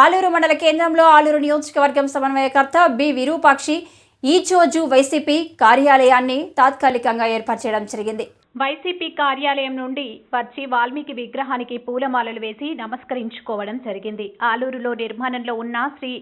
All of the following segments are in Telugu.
ఆలూరు మండల కేంద్రంలో ఆలూరు నియోజకవర్గం సమన్వయకర్త బి విరూపాక్షి ఈచోజు వైసీపీ కార్యాలయాన్ని తాత్కాలికంగా ఏర్పాటు చేయడం జరిగింది. వైసీపీ కార్యాలయం నుండి వచ్చి వాల్మీకి విగ్రహానికి పూలమాలలు వేసి నమస్కరించుకోవడం జరిగింది. ఆలూరులో నిర్మాణంలో ఉన్న శ్రీ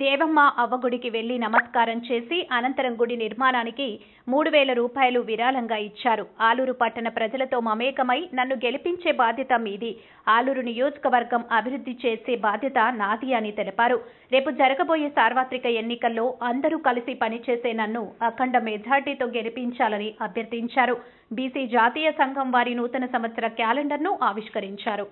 దేవమ్మ అవ్వగుడికి వెళ్ళి నమస్కారం చేసి అనంతరం గుడి నిర్మాణానికి మూడు వేల రూపాయలు విరాళంగా ఇచ్చారు. ఆలూరు పట్టణ ప్రజలతో మమేకమై నన్ను గెలిపించే బాధ్యత మీది. ఆలూరు నియోజకవర్గం అభివృద్ధి చేసే బాధ్యత నాది అని తెలిపారు. రేపు జరగబోయే సార్వత్రిక ఎన్నికల్లో అందరూ కలిసి పనిచేసే నన్ను అఖండ మెజార్టీతో గెలిపించాలని అభ్యర్థించారు. బీసీ జాతీయ సంఘం వారి నూతన సంవత్సర క్యాలెండర్ను ఆవిష్కరించారు.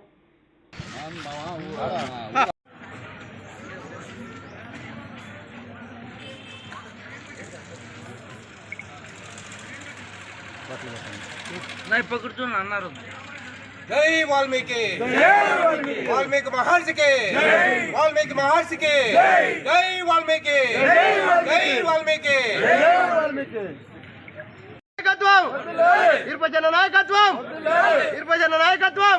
नहीं पकड़ो ना ना जय वाल्मीकि वाल्मीकि महर्षि के वाल्मीकि महर्षि के जय वाल्मीकि जय वाल्मीकि నాయకత్వం ఇరుపజన నాయకత్వం ఇరుపజన నాయకత్వం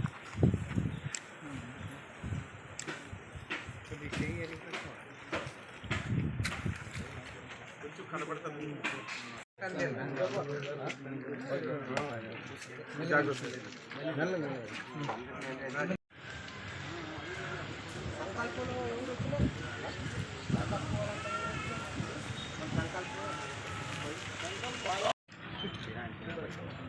కనబడుతుంది సంకల్పంలో